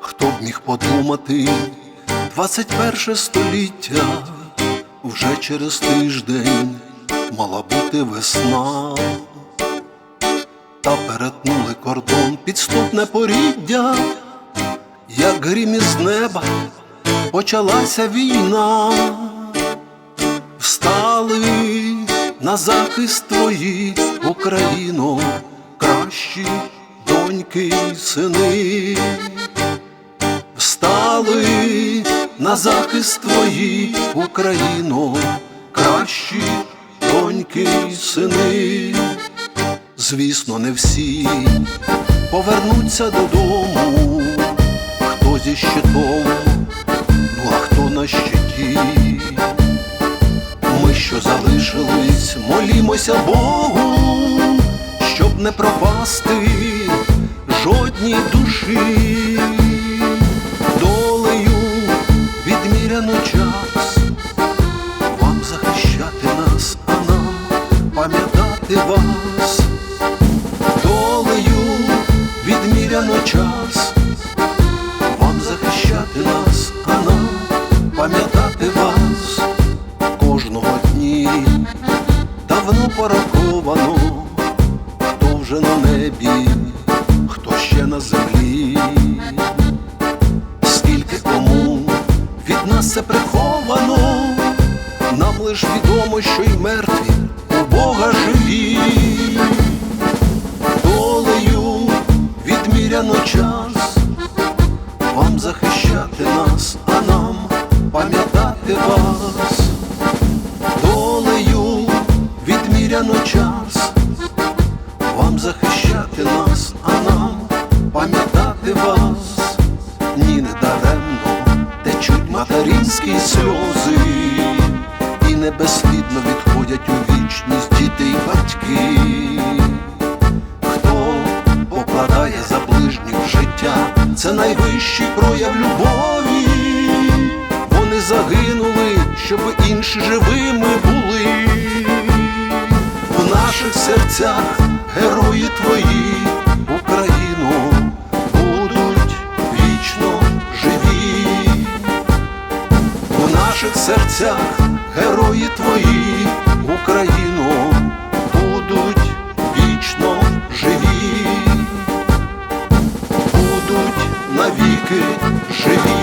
Хто б міг подумати, 21 століття вже через тиждень мала бути весна, та перетнули кордон підступне поріддя, як грім із неба почалася війна, встали на захист твої, Україно, кращі доньки й сини встали на захист твої, Україно, кращі доньки й сини. Звісно, не всі повернуться додому, хто зі щитом, ну а хто на щиті. Молімося Богу, щоб не пропасти жодній душі. Долею відміряно час, вам захищати нас, а нам пам'ятати вас. Долею відміряно час, пораховано, хто вже на небі, хто ще на землі, скільки кому від нас це приховано, нам лиш відомо, що й мертві у Бога живі, долею відміряно час, вам захищати нас, а нам пам'ятати вас пам'ятати вас, ні не даремно течуть материнські сльози, і не безслідно відходять у вічність діти й батьки. Хто покладає за ближніх життя, це найвищий прояв любові. Вони загинули, щоб інші живими були. В наших серцях герої твої, серцях герої твої, Україну будуть вічно живі, будуть навіки живі.